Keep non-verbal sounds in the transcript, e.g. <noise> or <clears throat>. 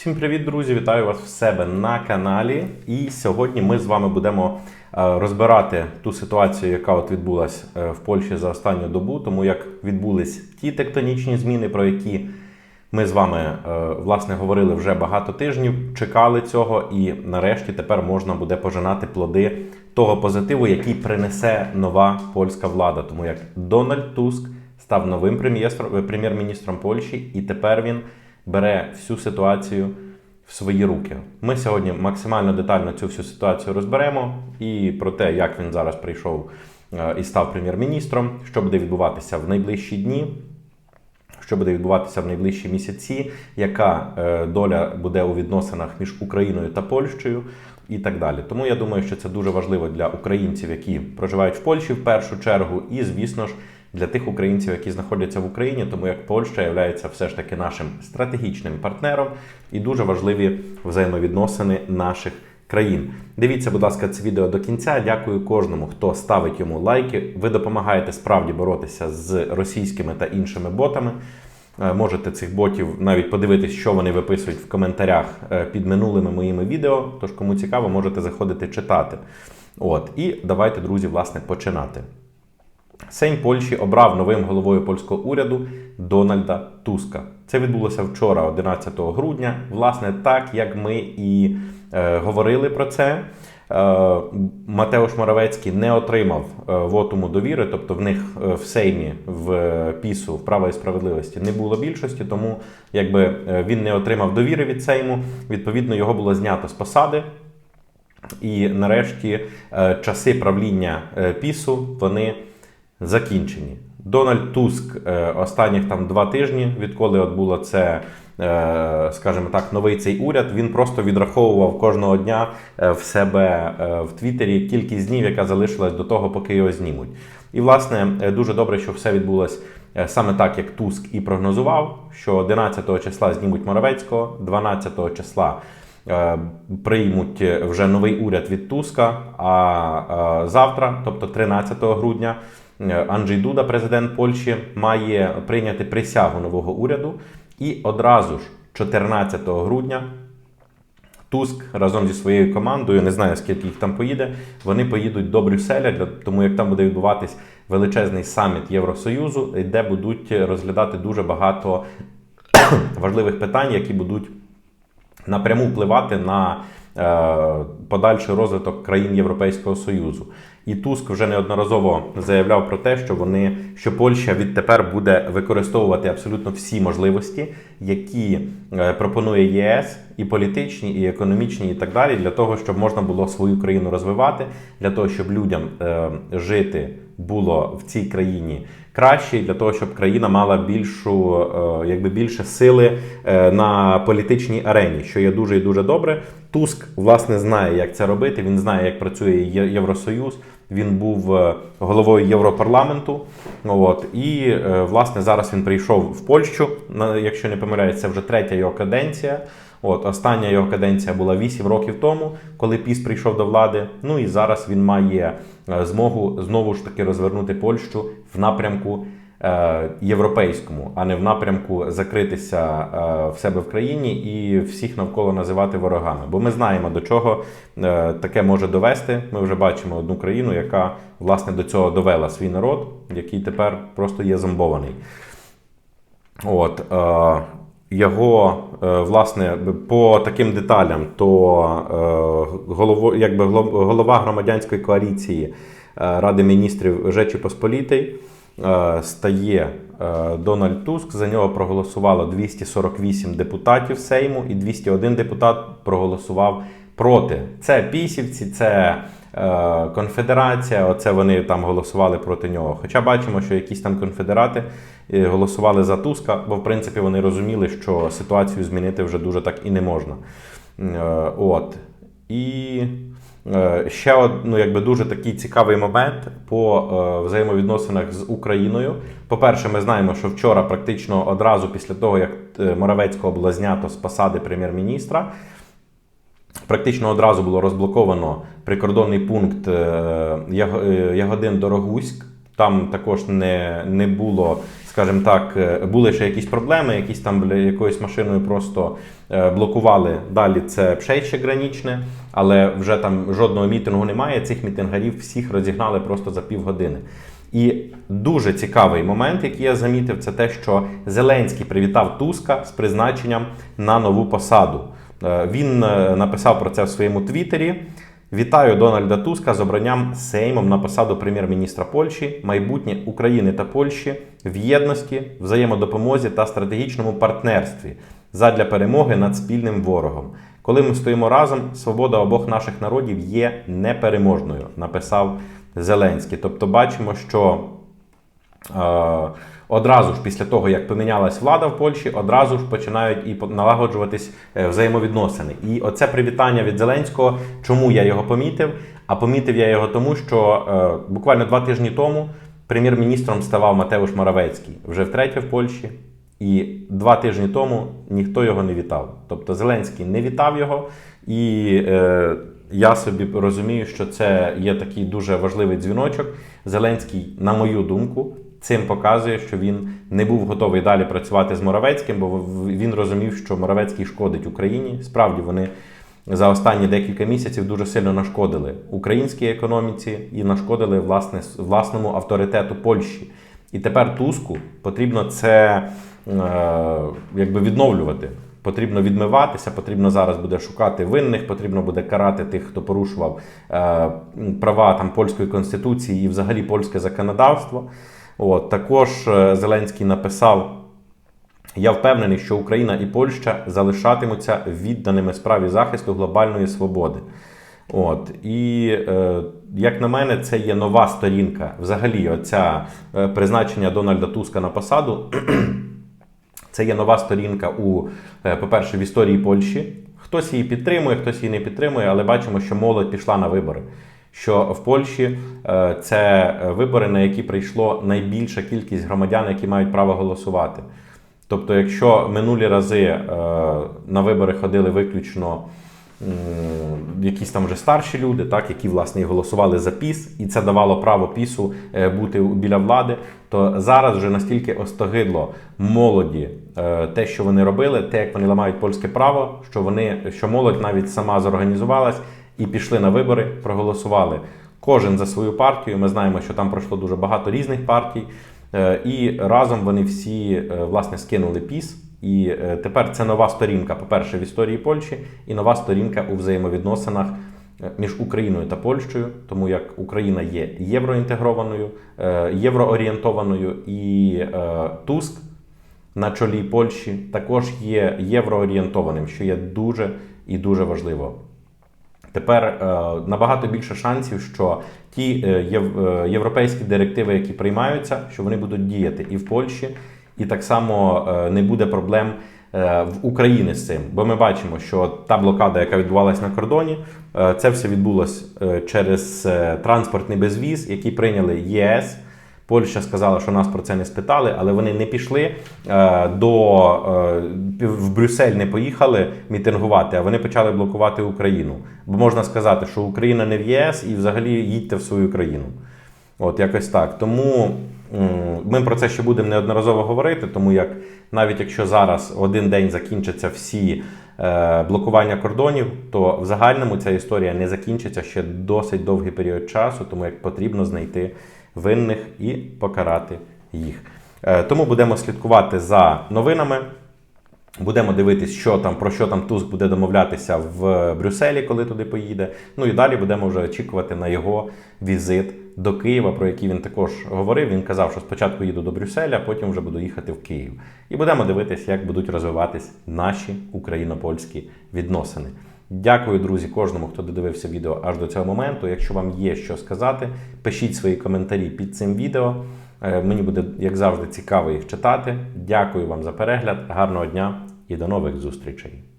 Всім привіт, друзі! Вітаю вас в себе на каналі. І сьогодні ми з вами будемо е, розбирати ту ситуацію, яка от відбулась е, в Польщі за останню добу, тому як відбулись ті тектонічні зміни, про які ми з вами е, власне говорили вже багато тижнів, чекали цього, і нарешті тепер можна буде пожинати плоди того позитиву, який принесе нова польська влада. Тому як Дональд Туск став новим прем'єр-міністром Польщі, і тепер він бере всю ситуацію в свої руки. Ми сьогодні максимально детально цю всю ситуацію розберемо і про те, як він зараз прийшов е, і став прем'єр-міністром, що буде відбуватися в найближчі дні що буде відбуватися в найближчі місяці, яка е, доля буде у відносинах між Україною та Польщею і так далі. Тому я думаю, що це дуже важливо для українців, які проживають в Польщі в першу чергу, і звісно ж для тих українців, які знаходяться в Україні, тому як Польща є все ж таки нашим стратегічним партнером і дуже важливі взаємовідносини наших країн. Дивіться, будь ласка, це відео до кінця. Дякую кожному, хто ставить йому лайки. Ви допомагаєте справді боротися з російськими та іншими ботами. Е, Можете цих ботів навіть подивитись, що вони виписують в коментарях е, під минулими моїми відео. Тож, кому цікаво, можете заходити читати. От, і давайте, друзі, власне, починати. Сейм Польщі обрав новим головою польського уряду Дональда Туска. Це відбулося вчора, 11 грудня. Власне, так як ми і е, говорили про це. Е, Матеуш Моравецький не отримав е, вотуму довіри, тобто в них е, в Сеймі в пісу в право і справедливості не було більшості, тому якби він не отримав довіри від Сейму. Відповідно, його було знято з посади. І нарешті часи правління пісу вони закінчені. Дональд Туск е, останніх там два тижні, відколи от було це, е, скажімо так, новий цей уряд, він просто відраховував кожного дня е, в себе в Твіттері кількість днів, яка залишилась до того, поки його знімуть. І, власне, дуже добре, що все відбулось саме так, як Туск і прогнозував, що 11 числа знімуть Моровецького, 12 числа. Е, Приймуть вже новий уряд від Туска. А е, завтра, тобто 13 грудня, е, Анджей Дуда, президент Польщі, має прийняти присягу нового уряду. І одразу ж 14 грудня Туск разом зі своєю командою, не знаю скільки їх там поїде, вони поїдуть до Брюсселя, для- тому як там буде відбуватись величезний саміт Євросоюзу, де будуть розглядати дуже багато <coughs> важливих питань, які будуть напряму впливати на е, подальший розвиток країн Європейського Союзу. І Туск вже неодноразово заявляв про те, що вони що Польща відтепер буде використовувати абсолютно всі можливості, які е, пропонує ЄС, і політичні, і економічні, і так далі, для того, щоб можна було свою країну розвивати, для того, щоб людям е, жити було в цій країні краще, для того, щоб країна мала більшу, е, якби більше сили е, на політичній арені, що є дуже і дуже добре. Туск власне знає, як це робити. Він знає, як працює Євросоюз. Він був е, головою Європарламенту. От і власне зараз він прийшов в Польщу. Якщо не помиляюсь, це вже третя його каденція. От остання його каденція була 8 років тому, коли Піс прийшов до влади. Ну і зараз він має е, змогу знову ж таки розвернути Польщу в напрямку е, європейському, а не в напрямку закритися е, в себе в країні і всіх навколо називати ворогами. Бо ми знаємо, до чого таке може довести. Ми вже бачимо одну країну, яка власне до цього довела свій народ, який тепер просто є зомбований. От, його, е, власне, по таким деталям, то е, голово, якби голова громадянської коаліції е, Ради міністрів Жечі Посполітий стає Дональд Туск. За нього проголосувало 248 депутатів Сейму, і 201 депутат проголосував проти. Це пісівці, це конфедерація. Оце вони там голосували проти нього. Хоча бачимо, що якісь там конфедерати е, голосували за Туска, бо в принципі вони розуміли, що ситуацію змінити вже дуже так і не можна. Е, От. І е, ще од, ну, якби дуже такий цікавий момент по е, взаємовідносинах з Україною. По-перше, ми знаємо, що вчора, практично одразу після того, як е, Моравецького було знято з посади прем'єр-міністра, Практично одразу було розблоковано прикордонний пункт е, е, Ягодин Дорогуськ. Там також не, не було скажімо так, е, були ще якісь проблеми, якісь там якоюсь машиною просто блокували. Далі це пшейще гранічне, але вже там жодного мітингу немає. Цих мітингарів всіх розігнали просто за півгодини. І дуже цікавий момент, який я замітив, це те, що Зеленський привітав Туска з призначенням на нову посаду. Е, Він е, написав про це в своєму твіттері. Вітаю Дональда Туска з обранням Сеймом на посаду прем'єр-міністра Польщі, майбутнє України та Польщі в єдності, взаємодопомозі та стратегічному партнерстві задля перемоги над спільним ворогом. Коли ми стоїмо разом, свобода обох наших народів є непереможною, написав Зеленський. Тобто, бачимо, що Е, Одразу ж після того, як помінялась влада в Польщі, одразу ж починають і налагоджуватись е, взаємовідносини. І оце привітання від Зеленського, чому я його помітив? А помітив я його тому, що е, буквально два тижні тому прем'єр-міністром ставав Матеуш Моравецький вже втретє в Польщі. І два тижні тому ніхто його не вітав. Тобто Зеленський не вітав його, і е, я собі розумію, що це є такий дуже важливий дзвіночок. Зеленський, на мою думку, цим показує, що він не був готовий далі працювати з Моравецьким, бо він розумів, що Моравецький шкодить Україні. Справді вони за останні декілька місяців дуже сильно нашкодили українській економіці і нашкодили власне власному авторитету Польщі. І тепер Туску потрібно це е, якби відновлювати. Потрібно відмиватися, потрібно зараз буде шукати винних, потрібно буде карати тих, хто порушував е, права там польської конституції і взагалі польське законодавство. От також е, Зеленський написав. Я впевнений, що Україна і Польща залишатимуться відданими справі захисту глобальної свободи. От і е, як на мене, це є нова сторінка. Взагалі, оця е, призначення Дональда Туска на посаду. <clears throat> Це є нова сторінка у, е, по-перше, в історії Польщі. Хтось її підтримує, хтось її не підтримує, але бачимо, що молодь пішла на вибори. Що в Польщі е, це вибори, на які прийшло найбільша кількість громадян, які мають право голосувати. Тобто, якщо минулі рази е, на вибори ходили виключно якісь там вже старші люди, так, які власне голосували за піс, і це давало право пісу е, бути біля влади, то зараз вже настільки остогидло молоді те, що вони робили, те, як вони ламають польське право, що вони, що молодь навіть сама зорганізувалась і пішли на вибори, проголосували. Кожен за свою партію. Ми знаємо, що там пройшло дуже багато різних партій. Е, І разом вони всі е, власне скинули піс. І е, тепер це нова сторінка, по-перше, в історії Польщі, і нова сторінка у взаємовідносинах між Україною та Польщею, тому як Україна є євроінтегрованою, євроорієнтованою, і Туск на чолі Польщі також є євроорієнтованим, що є дуже і дуже важливо. Тепер е, набагато більше шансів, що ті е, е, європейські директиви, які приймаються, що вони будуть діяти і в Польщі, і так само не буде проблем в Україні з цим. Бо ми бачимо, що та блокада, яка відбувалася на кордоні, це все відбулось е, через транспортний безвіз, який прийняли ЄС. Польща сказала, що нас про це не спитали, але вони не пішли е, до е, в Брюссель, не поїхали мітингувати, а вони почали блокувати Україну. Бо можна сказати, що Україна не в ЄС і взагалі їдьте в свою країну. От якось так. Тому ми про це ще будемо неодноразово говорити, тому як навіть якщо зараз один день закінчаться всі е, блокування кордонів, то в загальному ця історія не закінчиться ще досить довгий період часу, тому як потрібно знайти винних і покарати їх. Е, тому будемо слідкувати за новинами. Будемо дивитись, що там, про що там Туск буде домовлятися в Брюсселі, коли туди поїде. Ну і далі будемо вже очікувати на його візит до Києва, про який він також говорив. Він казав, що спочатку їду до Брюсселя, а потім вже буду їхати в Київ. І будемо дивитись, як будуть розвиватись наші україно-польські відносини. Дякую, друзі, кожному, хто додивився відео аж до цього моменту. Якщо вам є що сказати, пишіть свої коментарі під цим відео. Е, Мені буде, як завжди, цікаво їх читати. Дякую вам за перегляд, гарного дня і до нових зустрічей.